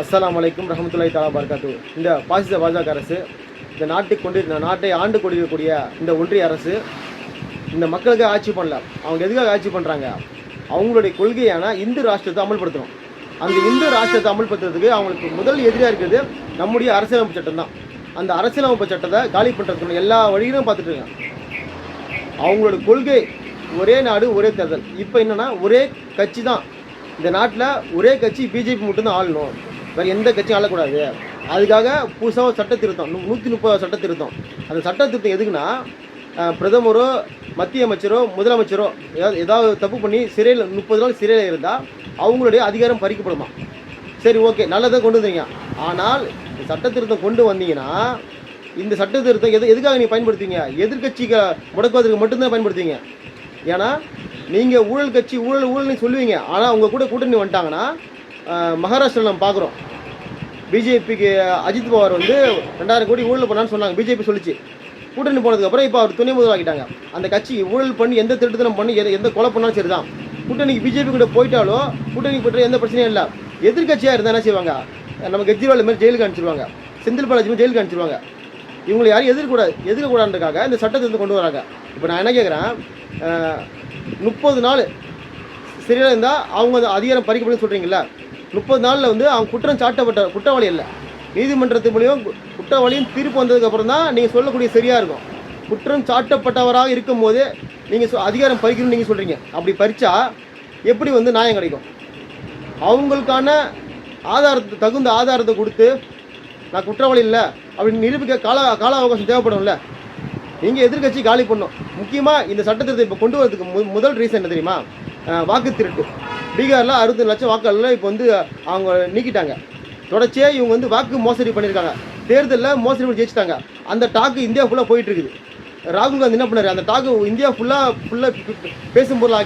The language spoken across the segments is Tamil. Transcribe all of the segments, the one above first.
அஸ்லாம் அலைக்கும் ரஹமத்துல்லாய் தாலா பார்க்காத்து இந்த பாசிச பாஜக அரசு இந்த நாட்டை கொண்டு நாட்டை ஆண்டு கொண்டிருக்கக்கூடிய இந்த ஒன்றிய அரசு இந்த மக்களுக்கு ஆட்சி பண்ணல. அவங்க எதுக்காக ஆட்சி பண்ணுறாங்க அவங்களுடைய கொள்கையான இந்து ராஷ்டிரத்தை அமல்படுத்தணும். அந்த இந்து ராஷ்டிரத்தை அமல்படுத்துறதுக்கு அவங்களுக்கு முதல் எதிரியாக இருக்கிறது நம்முடைய அரசியலமைப்பு சட்டம் தான். அந்த அரசியலமைப்பு சட்டத்தை காலி பண்ணுறதுக்கு எல்லா வழியிலும் பார்த்துட்டு இருக்காங்க. அவங்களோட கொள்கை ஒரே நாடு ஒரே தேர்தல். இப்போ என்னென்னா ஒரே கட்சி தான். இந்த நாட்டில் ஒரே கட்சி பிஜேபி மட்டும்தான் ஆளணும். வேறு எந்த கட்சியும் ஆளக்கூடாது. அதுக்காக புதுசாக சட்ட திருத்தம். நூற்றி முப்பது சட்ட திருத்தம். அந்த சட்ட திருத்தம் எதுக்குன்னா பிரதமரோ மத்திய அமைச்சரோ முதலமைச்சரோ ஏதாவது ஏதாவது தப்பு பண்ணி சிறையில் முப்பது நாள் சிறையில் இருந்தால் அவங்களுடைய அதிகாரம் பறிக்கப்படுமா? சரி ஓகே. நல்லதாக கொண்டு வந்தீங்க. ஆனால் இந்த சட்ட திருத்தம் கொண்டு வந்தீங்கன்னா இந்த சட்ட திருத்தம் எது எதுக்காக நீங்கள் பயன்படுத்துவீங்க? எதிர்கட்சிக்கு முடக்குவதற்கு மட்டும்தான் பயன்படுத்துவீங்க. ஏன்னா நீங்கள் ஊழல் கட்சி ஊழல் ஊழல்னு சொல்லுவீங்க. ஆனால் உங்கள் கூட கூட்டணி வந்துட்டாங்கன்னா மகாராஷ்டிராவில் நம்ம பார்க்குறோம் பிஜேபிக்கு அஜித் பவார் வந்து ரெண்டாயிரம் கோடி ஊழல் பண்ணான்னு சொன்னாங்க. பிஜேபி சொல்லிச்சு. கூட்டணி போனதுக்கப்புறம் இப்போ அவர் துணை முதலாக்கிட்டாங்க அந்த கட்சி ஊழல் பண்ணி எந்த திருட்டுத்தனம் பண்ணி எந்த எந்த கொலை பண்ணாலும் சரி தான் கூட்டணிக்கு பிஜேபி கூட போயிட்டாலும் கூட்டணிக்கு போய்ட்டு எந்த பிரச்சனையும் இல்லை. எதிர்கட்சியாக இருந்தால் என்ன செய்வாங்க? நம்ம கெஜ்ரிவால் மாதிரி ஜெயிலுக்கு அனுப்பிச்சிருவாங்க. செந்தில் பாலாஜி மாதிரி ஜெயிலுக்கு அனுப்பிச்சிருவாங்க. இவங்களை யாரும் எதிர்க்கூடாது எதிர்க்கக்கூடாதுன்றக்காக இந்த சட்டத்தை வந்து கொண்டு வராங்க. இப்போ நான் என்ன கேட்குறேன் முப்பது நாள் சரியாக இருந்தால் அவங்க அதிகாரம் பறிக்கப்படுன்னு சொல்கிறீங்களா முப்பது நாளில் வந்து அவன் குற்றம் சாட்டப்பட்ட குற்றவாளி இல்லை நீதிமன்றத்து மூலியம் குற்றவாளியும் தீர்ப்பு வந்ததுக்கப்புறம் தான் நீங்கள் சொல்லக்கூடிய சரியாக இருக்கும். குற்றம் சாட்டப்பட்டவராக இருக்கும்போது நீங்கள் அதிகாரம் பறிக்கணும்னு நீங்கள் சொல்கிறீங்க அப்படி பறித்தா எப்படி வந்து நியாயம் கிடைக்கும்? அவங்களுக்கான ஆதாரத்தை தகுந்த ஆதாரத்தை கொடுத்து நான் குற்றவாளி இல்லை அப்படின்னு நிரூபிக்க கால கால அவகாசம் தேவைப்படும்ல. நீங்கள் எதிர்கட்சி காலி பண்ணும் முக்கியமாக இந்த சட்டத்திட்டத்தை இப்போ கொண்டு வரதுக்கு மு முதல் ரீசன் என்ன தெரியுமா? வாக்கு திருட்டு. பீகாரில் அறுபது லட்சம் வாக்காளர்ல இப்போ வந்து அவங்க நீக்கிட்டாங்க. தொடர்ச்சியாக இவங்க வந்து வாக்கு மோசடி பண்ணியிருக்காங்க. தேர்தலில் மோசடி பண்ணி ஜெயிச்சிட்டாங்க. அந்த டாக்கு இந்தியா ஃபுல்லாக போயிட்டுருக்குது. ராகுல் காந்தி என்ன பண்ணார்? அந்த டாக்கு இந்தியா ஃபுல்லாக ஃபுல்லாக பேசும் பொருள்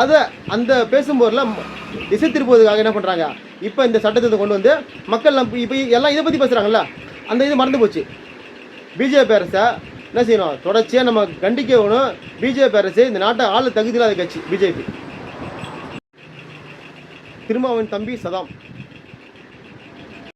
அதை அந்த பேசும் பொருளில் திசை திருப்புவதுக்காக என்ன பண்ணுறாங்க இப்போ இந்த சட்டத்தை கொண்டு வந்து மக்கள் நம்ம இப்போ எல்லாம் இதை பற்றி பேசுகிறாங்கல்ல அந்த இது மறந்து போச்சு. பிஜேபி அரசை என்ன செய்யணும்? தொடர்ச்சியாக நம்ம கண்டிக்க வேணும். பிஜேபி அரசு இந்த நாட்டை ஆள் தகுதி இல்லாத கட்சி பிஜேபி. திரும்ப அவன் தம்பி சதாம்.